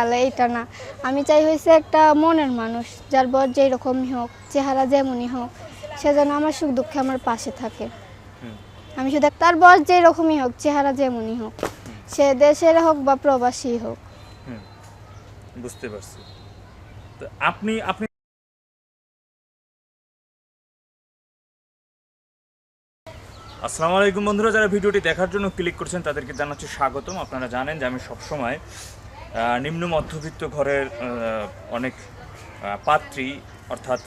তাহলে না। আমি চাই হয়েছে একটা মনের মানুষ যার বর যেই রকমই হোক চেহারা যেমনই হোক সে যেন আমার সুখ দুঃখে আমার পাশে থাকে। আমি শুধু তার বয়স যেই রকমই হোক চেহারা যেমনই হোক সে দেশের হোক বা প্রবাসী হোক। বুঝতে পারছি। তো আপনি আপনি আসসালামু আলাইকুম বন্ধুরা যারা ভিডিওটি দেখার জন্য ক্লিক করছেন তাদেরকে জানাচ্ছি স্বাগতম। আপনারা জানেন যে আমি সবসময় নিম্ন মধ্যবিত্ত ঘরের অনেক পাত্রী অর্থাৎ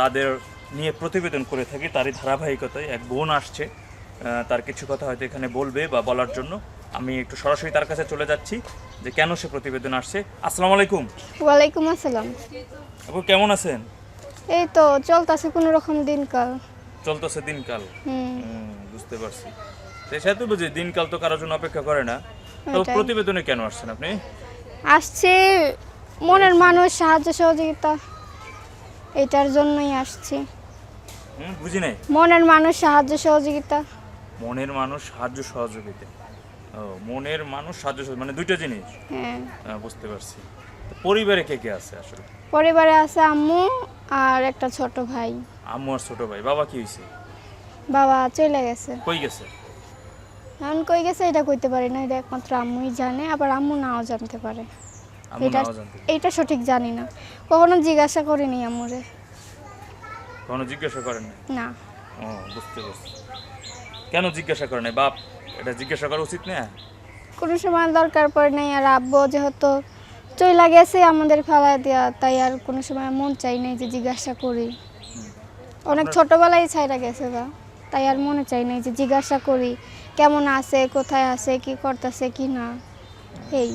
তাদের নিয়ে প্রতিবেদন করে থাকি। তারই ধারাবাহিকতায় এক বোন আসছে। তার কিছু কথা হয়তো এখানে বলবে বা বলার জন্য। আমি একটু সরাসরি তার কাছে চলে যাচ্ছি যে কেন সে প্রতিবেদন আসছে। আসসালামু আলাইকুম। ওয়ালাইকুম আসসালাম। আপু কেমন আছেন? এই তো চলতেছে কোনো রকম দিনকাল। চলতেছে দিনকাল? বুঝতে পারছি। সে তো বুঝি দিনকাল তো কারোর জন্য অপেক্ষা করে না। তো প্রতিবেদনে কেন আসছেন আপনি? আসছে মনের মানুষ সাহায্য সহযোগিতা এটার জন্যই আসছি। বুঝি নাই? মনের মানুষ সাহায্য সহযোগিতা। মনের মানুষ সাহায্য সহযোগিতা। ও মনের মানুষ সাহায্য সহযোগিতা, মানে দুইটা জিনিস। হ্যাঁ। বুঝতে পারছি। পরিবারে কে কে আছে আসলে? পরিবারে আছে আম্মু আর একটা ছোট ভাই। আম্মু আর ছোট ভাই বাবা কি হয়েছে বাবা চলে গেছে। কই গেছে? এখন কই গেছে এটা কইতে পারি না এটা একমাত্র আম্মুই জানে আবার আম্মু নাও জানতে পারে। এটা এইটা সঠিক জানি না। কখনো জিজ্ঞাসা করিনি আম্মুরে। কোনো জিজ্ঞাসা করেন না না। ও বুঝতে পারছি। কেন জিজ্ঞাসা করেন? বাপ এটা জিজ্ঞাসা করা উচিত না? কোনো সময় দরকার পড়ে নাই আর আব্বু যেহেতু চইলা গেছে আমাদের ফেলা দেওয়া তাই আর কোনো সময় মন চাই নাই যে জিজ্ঞাসা করি। অনেক ছোটবেলায় ছাইরা গেছে বা তাই আর মনে চাই নাই যে জিজ্ঞাসা করি কেমন আছে কোথায় আছে কি করতেছে কি না? এই।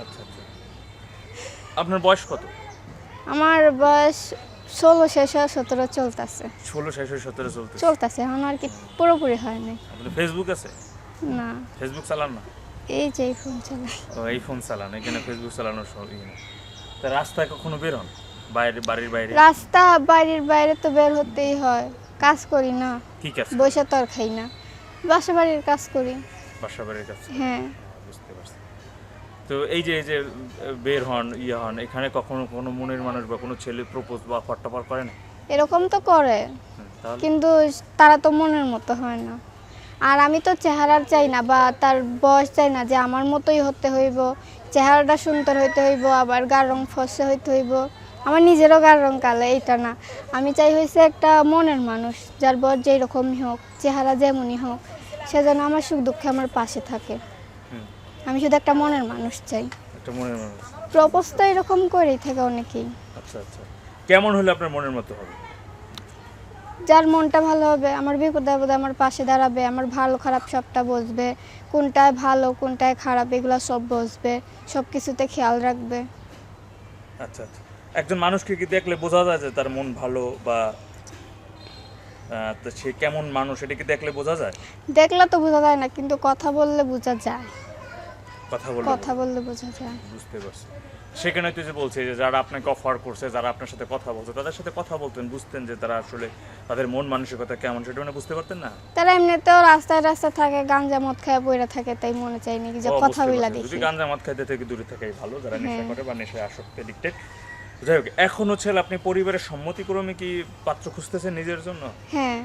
আচ্ছা আচ্ছা। আপনার বয়স কত? আমার বয়স ষোলো শেষ হয়ে সতেরো চলতেছে। ষোলো শেষ হয়ে সতেরো চলতে চলতেছে এখন আর কি পুরোপুরি হয়নি আপনার ফেসবুক আছে? না। ফেসবুক চালান না? এই যে এই ফোন চালাই ও এই ফোন চালান এখানে ফেসবুক চালানোর সব ইয়ে না তা রাস্তায় কখনো বের হন? বাইরে বাড়ির বাইরে? রাস্তা বাড়ির বাইরে তো বের হতেই হয়। কাজ করি না কি কাজ বসে তো আর খাই না বাসা বাড়ির কাজ করি। বাসা বাড়ির কাছে হ্যাঁ। বুঝতে পারছি। তো এই যে এই যে বের হন ইয়ে হন এখানে কখনো কোনো মনের মানুষ বা কোনো ছেলে প্রপোজ বা ফট্টাপার করে না? এরকম তো করে কিন্তু তারা তো মনের মতো হয় না। আর আমি তো চেহারার চাই না বা তার বয়স চাই না যে আমার মতোই হতে হইব চেহারাটা সুন্দর হইতে হইব আবার গার রং ফসে হইতে হইব। আমার নিজেরও গার রং কালো এইটা না। আমি চাই হয়েছে একটা মনের মানুষ যার বয়স যেই রকমই হোক চেহারা যেমনই হোক সে যেন আমার সুখ দুঃখে আমার পাশে থাকে। আমি শুধু একটা মনের মানুষ চাই। একটা মনের মানুষ। প্রপোজ তো এরকম করেই থাকে অনেকেই। আচ্ছা আচ্ছা। কেমন হলে আপনার মনের মতো হবে? যার মনটা ভালো হবে আমার বিপদে আপদে আমার পাশে দাঁড়াবে আমার ভালো খারাপ সবটা বুঝবে কোনটায় ভালো কোনটায় খারাপ এগুলো সব বুঝবে সব কিছুতে খেয়াল রাখবে। আচ্ছা আচ্ছা। একজন মানুষকে কি দেখলে বোঝা যায় যে তার মন ভালো বা তো সে কেমন মানুষ এটা কি দেখলে বোঝা যায়? দেখলে তো বোঝা যায় না কিন্তু কথা বললে বোঝা যায়। কথা বলে কথা বললে বোঝা যায়। বুঝতে পারছি। সেখানে তো যে বলছে যে যারা আপনাকে অফার করছে যারা আপনার সাথে কথা বলছে তাদের সাথে কথা বলতেন বুঝতেন যে তারা আসলে তাদের মন মানসিকতা কেমন সেটা মানে বুঝতে পারতেন না? তারা এমনিতেও রাস্তায় রাস্তায় থাকে গাঞ্জা মদ খায় বইরা থাকে তাই মনে চাই নাকি যে কথা বইলা দেখি যদি গাঞ্জা মদ খাইতে থেকে দূরে থাকাই ভালো যারা নেশা হ্যাঁ। করে বা নেশায় আসক্ত এডিক্টেড যাই হোক এখন হচ্ছে আপনি পরিবারের সম্মতিক্রমে কি পাত্র খুঁজতেছেন নিজের জন্য? হ্যাঁ।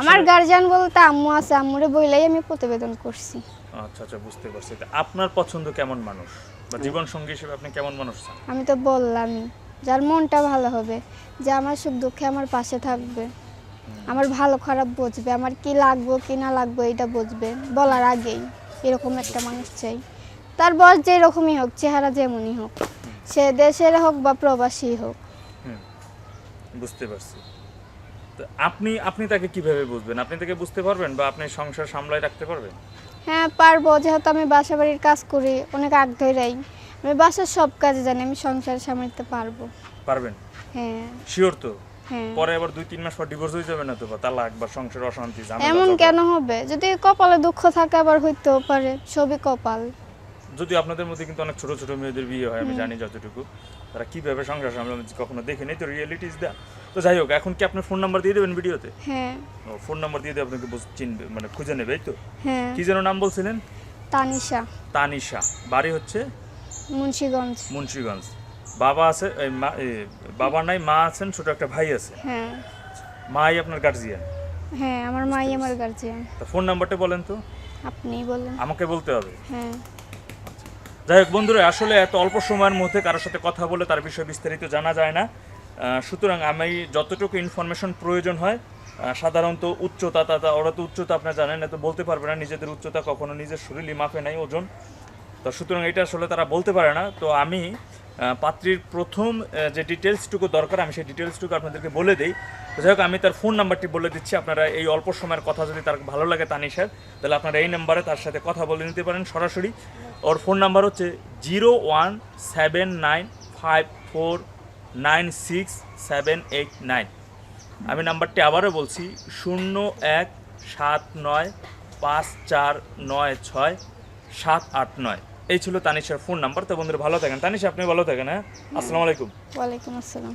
আমার গার্জিয়ান বলতে আম্মু আছে আম্মুরে বইলাই আমি প্রতিবেদন করছি। আচ্ছা আচ্ছা বুঝতে পারছি। আপনার পছন্দ কেমন মানুষ? বা জীবন সঙ্গী হিসেবে আপনি কেমন মানুষ চান? আমি তো বললামই যার মনটা ভালো হবে যে আমার সুখ দুঃখে আমার পাশে থাকবে। আমার ভালো খারাপ বুঝবে আমার কি লাগবো কি না লাগবো এটা বুঝবে। বলার আগেই এরকম একটা মানুষ চাই। তার বয়স যেরকমই হোক চেহারা যেমনই হোক। সে দেশের হোক বা প্রবাসী হোক। বুঝতে পারছি। তো আপনি আপনি তাকে কীভাবে বুঝবেন? আপনি তাকে বুঝতে পারবেন বা আপনি সংসার সামলায় রাখতে পারবেন? হ্যাঁ পারব। যেহেতু আমি বাসা বাড়ির কাজ করি অনেক আগ ধরেই। আমি বাসার সব কাজে জানি আমি সংসার সামলাতে পারব। পারবেন? হ্যাঁ। শিওর তো? হ্যাঁ। পরে আবার দুই তিন মাস পর ডিভোর্স হয়ে যাবে না তো বা তালাক বা সংসার অশান্তি এমন কেন হবে? যদি কপালে দুঃখ থাকে আবার হইতেও পারে সবই কপাল। যদি আপনাদের মধ্যে কিন্তু অনেক ছোট ছোট মেয়েদের বিয়ে হয় আমি জানি যতটুকু। তারা কীভাবে সংসার সামলায় আমি কখনো দেখিনি তো রিয়েলিটিস দা তো যাই হোক এখন কি আপনার ফোন নাম্বার দিয়ে দেবেন ভিডিওতে? হ্যাঁ। ও ফোন নাম্বার দিয়ে দিয়ে আপনাকে চিনবে মানে খুঁজে নেবে এই তো? হ্যাঁ। কি যেন নাম বলছিলেন? তানিশা। তানিশা। বাড়ি হচ্ছে? মুন্সিগঞ্জ। মুন্সিগঞ্জ। বাবা আছে বাবা নাই মা আছেন ছোট একটা ভাই আছে। হ্যাঁ। মাই আপনার গার্জিয়ান হ্যাঁ আমার মাই আমার গার্জিয়ান তা ফোন নাম্বারটা বলেন তো। আপনিই বলেন। আমাকে বলতে হবে। হ্যাঁ। যাই হোক বন্ধুরা, আসলে এত অল্প সময়ের মধ্যে কারোর সাথে কথা বলে তার বিষয়ে বিস্তারিত জানা যায় না। সুতরাং আমি যতটুকু ইনফরমেশন প্রয়োজন হয় সাধারণত উচ্চতা, তা ওরা তো উচ্চতা আপনার জানেন না তো বলতে পারবে না, নিজেদের উচ্চতা কখনো নিজের শরীরই মাপে নাই ওজন। তো সুতরাং এটা আসলে তারা বলতে পারে না। তো আমি পাত্রীর প্রথম যে ডিটেলসটুকু দরকার, আমি সেই ডিটেলসটুকু আপনাদেরকে বলে দিই। যাই হোক, আমি তার ফোন নাম্বারটি বলে দিচ্ছি। আপনারা এই অল্প সময়ের কথা যদি তার ভালো লাগে তানিশার তাহলে আপনারা এই নাম্বারে তার সাথে কথা বলে নিতে পারেন সরাসরি। ওর ফোন নাম্বার হচ্ছে zero one seven nine five four nine six seven eight nine আমি নাম্বারটি আবারও বলছি, শূন্য এক সাত নয় পাঁচ চার নয় ছয় সাত আট নয়। এই ছিল তানিশার ফোন নাম্বার। তো বন্ধুরা ভালো থাকেন। তানিশা আপনি ভালো থাকেন হ্যাঁ? আসসালামু আলাইকুম। ওয়ালাইকুম আসসালাম।